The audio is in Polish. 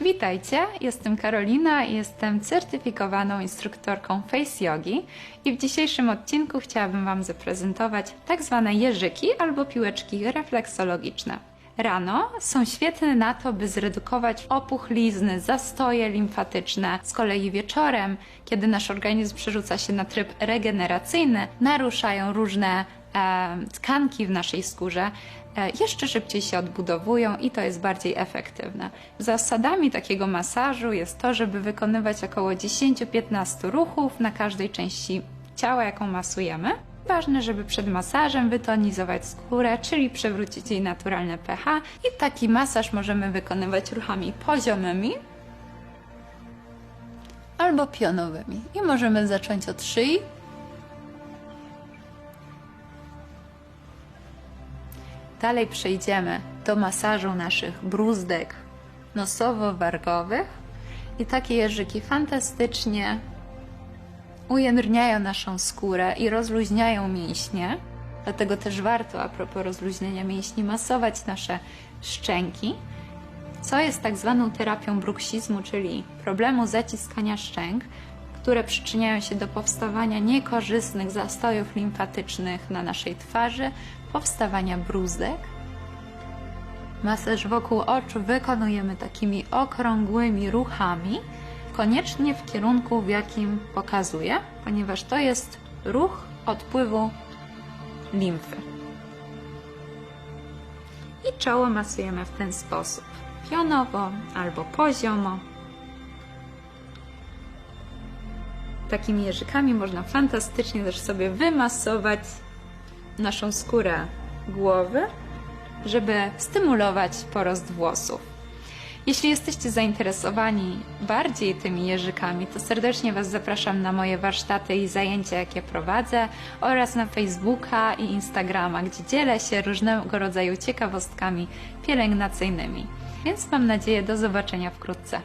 Witajcie, jestem Karolina i jestem certyfikowaną instruktorką Face Yogi i w dzisiejszym odcinku chciałabym Wam zaprezentować tak zwane jeżyki albo piłeczki refleksologiczne. Rano są świetne na to, by zredukować opuchlizny, zastoje limfatyczne. Z kolei wieczorem, kiedy nasz organizm przerzuca się na tryb regeneracyjny, naruszają różne tkanki w naszej skórze, e, jeszcze szybciej się odbudowują i to jest bardziej efektywne. Zasadami takiego masażu jest to, żeby wykonywać około 10-15 ruchów na każdej części ciała, jaką masujemy. Ważne, żeby przed masażem wytonizować skórę, czyli przywrócić jej naturalne pH i taki masaż możemy wykonywać ruchami poziomymi albo pionowymi. I możemy zacząć od szyi. Dalej przejdziemy do masażu naszych bruzdek nosowo-wargowych i takie jeżyki fantastycznie ujędrniają naszą skórę i rozluźniają mięśnie. Dlatego też warto, a propos rozluźnienia mięśni, masować nasze szczęki, co jest tak zwaną terapią bruksizmu, czyli problemu zaciskania szczęk, które przyczyniają się do powstawania niekorzystnych zastojów limfatycznych na naszej twarzy, powstawania bruzdek. Masaż wokół oczu wykonujemy takimi okrągłymi ruchami, koniecznie w kierunku, w jakim pokazuję, ponieważ to jest ruch odpływu limfy. I czoło masujemy w ten sposób: pionowo albo poziomo. Takimi jeżykami można fantastycznie też sobie wymasować naszą skórę głowy, żeby stymulować porost włosów. Jeśli jesteście zainteresowani bardziej tymi jeżykami, to serdecznie Was zapraszam na moje warsztaty i zajęcia, jakie prowadzę, oraz na Facebooka i Instagrama, gdzie dzielę się różnego rodzaju ciekawostkami pielęgnacyjnymi. Więc mam nadzieję do zobaczenia wkrótce.